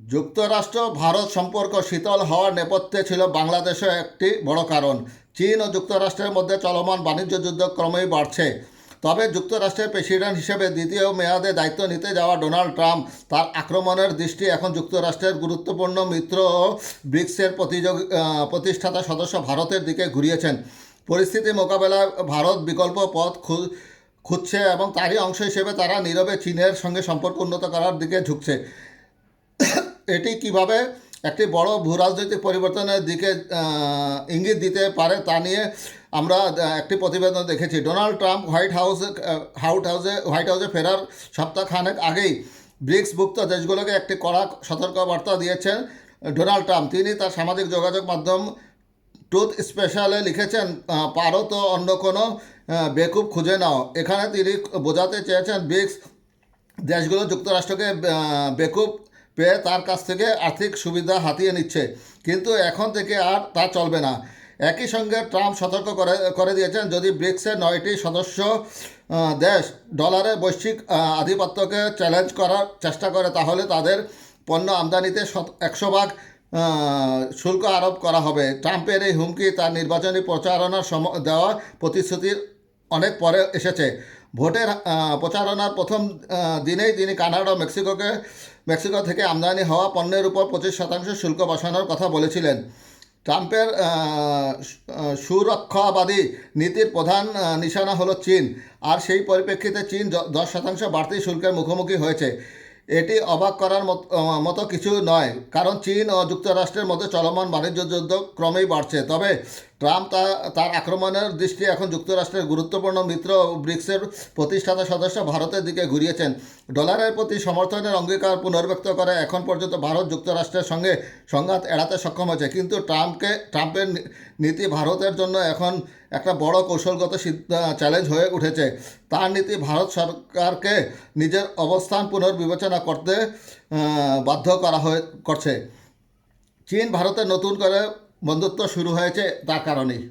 যুক্তরাষ্ট্র ভারত সম্পর্ক শীতল হওয়ার নেপথ্যে ছিল বাংলাদেশও একটি বড় কারণ। চীন ও যুক্তরাষ্ট্রের মধ্যে চলমান বাণিজ্য যুদ্ধ ক্রমেই বাড়ছে। তবে যুক্তরাষ্ট্রের প্রেসিডেন্ট হিসেবে দ্বিতীয় মেয়াদে দায়িত্ব নিতে যাওয়া ডোনাল্ড ট্রাম্প তার আক্রমণের দৃষ্টি এখন যুক্তরাষ্ট্রের গুরুত্বপূর্ণ মিত্র ও ব্রিক্সের প্রতিযোগী প্রতিষ্ঠাতা সদস্য ভারতের দিকে ঘুরিয়েছেন। পরিস্থিতি মোকাবেলায় ভারত বিকল্প পথ খুঁজছে এবং তারই অংশ হিসেবে তারা নীরবে চীনের সঙ্গে সম্পর্ক উন্নত করার দিকে ঝুঁকছে। এটি কীভাবে একটি বড় ভূরাজনৈতিক পরিবর্তনের দিকে ইঙ্গিত দিতে পারে তা নিয়ে আমরা একটি প্রতিবেদন দেখেছি। ডোনাল্ড ট্রাম্প হোয়াইট হাউসে হাউট হাউসে, হোয়াইট হাউসে ফেরার সপ্তাহখানেক আগেই ব্রিক্সভুক্ত দেশগুলোকে একটি কড়া সতর্কবার্তা দিয়েছেন ডোনাল্ড ট্রাম্প। তিনি তার সামাজিক যোগাযোগ মাধ্যম টুথ স্পেশালে লিখেছেন পারো তো অন্য কোনো বেকুব খুঁজে নাও। এখানে তিনি বোঝাতে চেয়েছেন, ব্রিক্স দেশগুলো যুক্তরাষ্ট্রকে বেকুব পেয়ে তার কাছ থেকে আর্থিক সুবিধা হাতিয়ে নিচ্ছে। কিন্তু এখন থেকে আর তা চলবে না। একই সঙ্গে ট্রাম্প সতর্ক করে করে দিয়েছেন, যদি ব্রিক্সের নয়টি সদস্য দেশ ডলারের বৈশ্বিক আধিপত্যকে চ্যালেঞ্জ করার চেষ্টা করে, তাহলে তাদের পণ্য আমদানিতে একশো ভাগ শুল্ক আরোপ করা হবে। ট্রাম্পের এই হুমকি তার নির্বাচনী প্রচারণার সম, দেওয়া প্রতিশ্রুতির অনেক পরে এসেছে। ভোটের প্রচারণার প্রথম দিনেই তিনি কানাডা মেক্সিকোকে, মেক্সিকো থেকে আমদানি হওয়া পণ্যের উপর পঁচিশ শতাংশ শুল্ক বসানোর কথা বলেছিলেন। ট্রাম্পের সুরক্ষাবাদী নীতির প্রধান নিশানা হলো চীন। আর সেই পরিপ্রেক্ষিতে চীন দশ শতাংশ বাড়তি শুল্কের মুখোমুখি হয়েছে। এটি অবাক করার মতো কিছু নয়, কারণ চীন ও যুক্তরাষ্ট্রের মধ্যে চলমান বাণিজ্য যুদ্ধ ক্রমেই বাড়ছে। তবে ট্রাম্প তার আক্রমণের দৃষ্টি এখন যুক্তরাষ্ট্রের গুরুত্বপূর্ণ মিত্র ব্রিক্সের প্রতিষ্ঠাতা সদস্য ভারতের দিকে ঘুরিয়েছেন। ডলারের প্রতি সমর্থনের অঙ্গীকার পুনর্ব্যক্ত করে এখন পর্যন্ত ভারত যুক্তরাষ্ট্রের সঙ্গে সংঘাত এড়াতে সক্ষম হয়েছে। কিন্তু ট্রাম্পকে, ট্রাম্পের নীতি ভারতের জন্য এখন একটা বড় কৌশলগত চ্যালেঞ্জ হয়ে উঠেছে। তার নীতি ভারত সরকারকে নিজের অবস্থান পুনর্বিবেচনা করতে বাধ্য করা হয়ে, করছে। চীন ভারতের নতুন করে বন্ধুত্ব শুরু হয়েছে তার কারণেই।